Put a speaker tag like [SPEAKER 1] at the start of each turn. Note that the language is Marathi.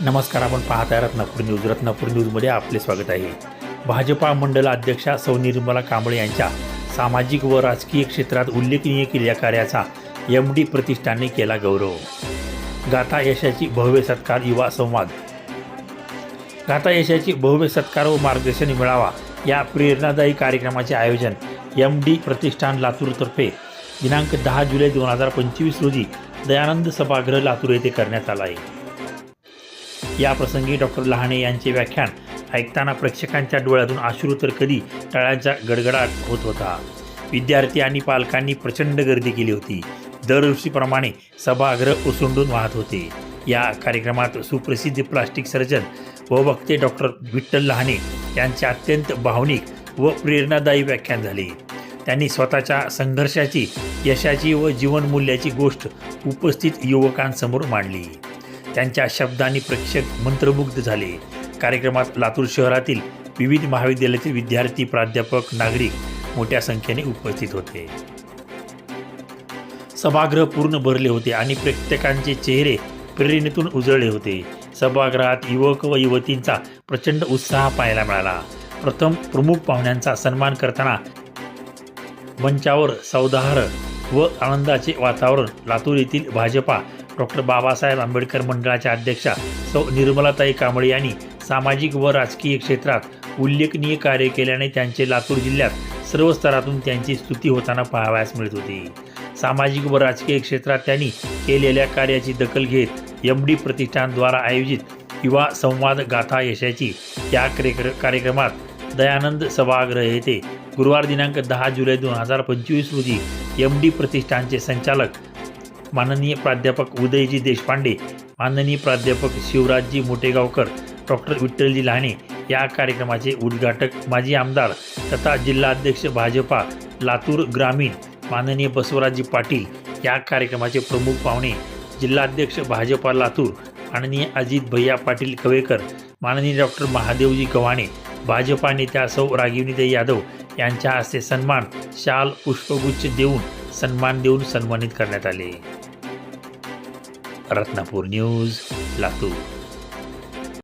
[SPEAKER 1] नमस्कार आपण पाहत आहे रत्नापूर न्यूज. रत्नापूर न्यूजमध्ये आपले स्वागत आहे. भाजपा मंडल अध्यक्षा सौ निर्मला कांबळे यांच्या सामाजिक व राजकीय क्षेत्रात उल्लेखनीय केलेल्या कार्याचा एम डी प्रतिष्ठानने केला गौरव. गाथा यशाची भव्य सत्कार युवा संवाद. गाथा यशाची भव्य सत्कार व मार्गदर्शन मिळावा या प्रेरणादायी कार्यक्रमाचे आयोजन एम डी प्रतिष्ठान लातूरतर्फे दिनांक दहा जुलै दोन हजार पंचवीस रोजी दयानंद सभागृह लातूर येथे करण्यात आला आहे. या प्रसंगी डॉक्टर लहाणे यांचे व्याख्यान ऐकताना प्रेक्षकांच्या डोळ्यातून आश्रू तर कधी टाळ्यांचा गडगडाट होत होता. विद्यार्थी आणि पालकांनी प्रचंड गर्दी केली होती. दरवर्षीप्रमाणे सभागृह ओसंडून वाहत होते. या कार्यक्रमात सुप्रसिद्ध प्लास्टिक सर्जन व वक्ते डॉक्टर विठ्ठल लहाणे यांचे अत्यंत भावनिक व प्रेरणादायी व्याख्यान झाले. त्यांनी स्वतःच्या संघर्षाची यशाची व जीवनमूल्याची गोष्ट उपस्थित युवकांसमोर मांडली. त्यांच्या शब्दांनी प्रेक्षक मंत्रमुग्ध झाले. कार्यक्रमात लातूर शहरातील विविध महाविद्यालयातील विद्यार्थी प्राध्यापक नागरिक मोठ्या संख्येने उपस्थित होते. सभागृह पूर्ण भरले होते आणि प्रत्येकांचे चेहरे प्रेरणेतून उजळले होते. सभागृहात युवक व युवतींचा प्रचंड उत्साह पाहायला मिळाला. प्रथम प्रमुख पाहुण्यांचा सन्मान करताना मंचावर सौदाहर व आनंदाचे वातावरण लातूर येथील भाजपा डॉक्टर बाबासाहेब आंबेडकर मंडळाच्या अध्यक्षा सौ निर्मलाताई कांबळे यांनी सामाजिक व राजकीय क्षेत्रात उल्लेखनीय कार्य केल्याने त्यांचे लातूर जिल्ह्यात सर्व स्तरातून त्यांची स्तुती होताना पाहावयास मिळत होती. सामाजिक व राजकीय क्षेत्रात त्यांनी केलेल्या कार्याची दखल घेत एम डी प्रतिष्ठानद्वारा आयोजित युवा संवाद गाथा यशाची या कार्यक्रमात दयानंद सभागृह येथे गुरुवार दिनांक दहा जुलै दोन हजार पंचवीस रोजी एम डी प्रतिष्ठानचे संचालक माननीय प्राध्यापक उदयजी देशपांडे माननीय प्राध्यापक शिवराजजी मोटेगावकर डॉक्टर विठ्ठलजी लहाणे या कार्यक्रमाचे उद्घाटक माजी आमदार तथा जिल्हाध्यक्ष भाजपा लातूर ग्रामीण माननीय बसवराजजी पाटील या कार्यक्रमाचे प्रमुख पाहुणे जिल्हाध्यक्ष भाजपा लातूर माननीय अजित भैया पाटील कवेकर माननीय डॉक्टर महादेवजी गव्हाणे भाजपा नेत्या सौ रागिवनीताई यादव यांच्या हस्ते सन्मान शाल पुष्पगुच्छ देऊन सन्मान देऊन सन्मानित करण्यात आले. रत्नापूर न्यूज लातूर.